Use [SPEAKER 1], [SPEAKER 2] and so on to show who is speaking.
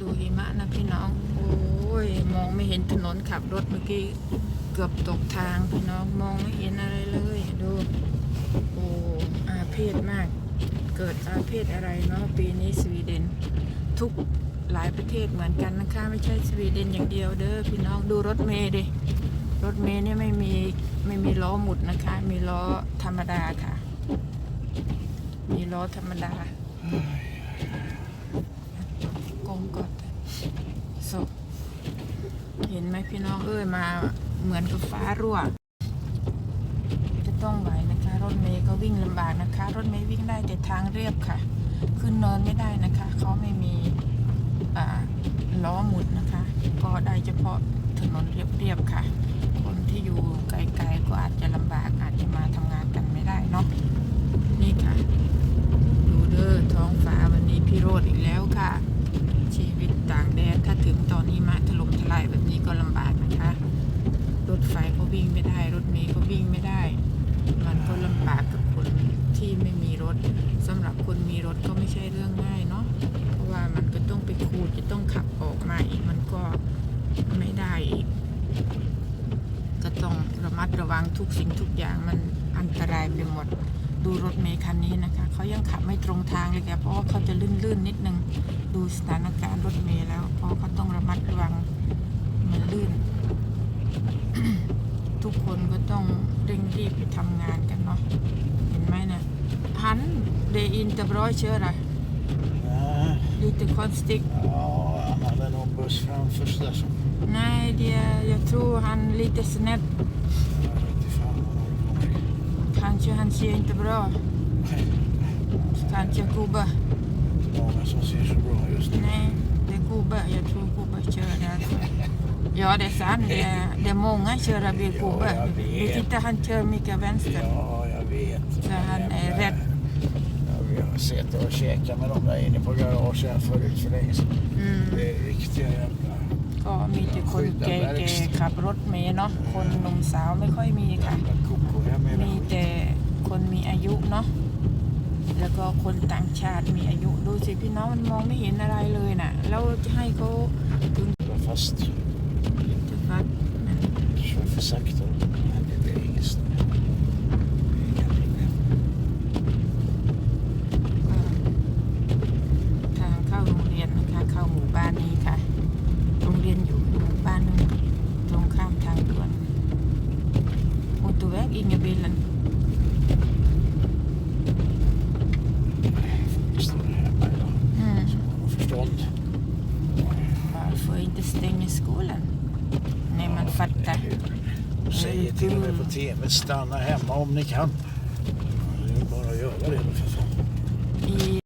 [SPEAKER 1] ดูหิมะนะพี่น้อง โอ้ย มองไม่เห็นถนนขับรถเมื่อกี้เกือบตกทางพี่น้องมองไม่เห็นอะไรเลย ดู โอ้อาเพศมาก เกิดอาเพศอะไรเนาะปีนี้สวีเดน ทุกหลายประเทศเหมือนกันนะคะ ไม่ใช่สวีเดนอย่างเดียวเด้อพี่น้องดูรถเมย์ดิรถเมย์เนี่ยไม่มีไม่มีล้อหมุดนะคะ มีล้อธรรมดาค่ะ มีล้อธรรมดา กงกดศพเห็นไหมพี่น้องเอ้ยมาเหมือนกับฟ้ารั่ว จะต้องไหวนะคะ รถเมย์ก็วิ่งลำบากนะคะ รถเมย์วิ่งได้แต่ทางเรียบค่ะ ขึ้นเนินไม่ได้นะคะ เขาไม่มีล้อหมุดนะคะ ก็ได้เฉพาะถนนเรียบๆค่ะ คนที่อยู่ไกลๆก็อาจจะลำบากอาจจะมาทำงานกันไม่ได้เนาะนี่ค่ะ ดูเด้อท้องฟ้าวันนี้พี่โรดอีกแล้วค่ะ ชีวิตต่างแดนถ้าถึงตอนนี้มาถล่มทลาย แบบนี้ก็ลำบากนะคะ รถไฟก็วิ่งไม่ได้ รถเมล์ก็วิ่งไม่ได้ มันก็ลำบากกับคนที่ไม่มีรถสำหรับคนมีรถก็ไม่ใช่เรื่องง่ายเนาะเพราะว่ามันก็ต้องไปขูดจะต้องขับออกมาอีกมันก็ไม่ได้อีกก็ต้องระมัดระวังทุกสิ่งทุกอย่างมันอันตรายไปหมดดูรถเมล์คันนี้นะคะเขายังขับไม่ตรงทางเลยแกเพราะว่าเขาจะลื่นๆนิดนึง ดูสถานการณ์รถเมล์แล้วเพราะเขาต้องระมัดระวังมันลื่น ทุ กคนก็ต้องเร่งรีบไปทำงานกันเนาะเห็นไหมนะหันเดอินตะบร้อยเชื่ออะไร
[SPEAKER 2] Nej,
[SPEAKER 1] ลิตคอนสติก
[SPEAKER 2] ja, han hade någon buss framför sig där som...
[SPEAKER 1] Nej, det, jag tror han lite snett.
[SPEAKER 2] Jag vet inte fan vad han håller på med.
[SPEAKER 1] Kanske han ser inte bra.
[SPEAKER 2] Nej,
[SPEAKER 1] Kanske gubbe.
[SPEAKER 2] Många som ser så bra just nu.
[SPEAKER 1] Nej, det är gubbe. Jag tror gubbe kör där. Ja, det är sant. Det är, det är många köra bil
[SPEAKER 2] Ja,
[SPEAKER 1] gubbe.
[SPEAKER 2] jag
[SPEAKER 1] Vi
[SPEAKER 2] vet.
[SPEAKER 1] tittar, han kör mycket vänster.
[SPEAKER 2] Ja, jag vet.
[SPEAKER 1] Så han är
[SPEAKER 2] Jävla-
[SPEAKER 1] rädd.
[SPEAKER 2] Ja, vi har sett och käkat med dem där inne på garaget förut för länge sedan.
[SPEAKER 1] อืม
[SPEAKER 2] Det är riktiga jävla...
[SPEAKER 1] ก็มีแต่คนแก่ๆขับรถเมล์เนาะ คนหนุ่มสาวไม่ค่อยมีค่ะ
[SPEAKER 2] jävla koko. Jag
[SPEAKER 1] มี
[SPEAKER 2] menar...
[SPEAKER 1] แต่คนมีอายุเนาะ แล้วก็คนต่างชาติมีอายุดูสิพี่น้องมันมองไม่เห็นอะไรเลยน่ะ แล้วจะให้เขาถึง
[SPEAKER 2] Var fast.
[SPEAKER 1] จะฟัด
[SPEAKER 2] Kör för sakta. Men
[SPEAKER 1] inte stänga skolan? Nej, man fattar.
[SPEAKER 2] De säger till och med på TV, stanna hemma om ni kan. Det är bara att göra det för fan.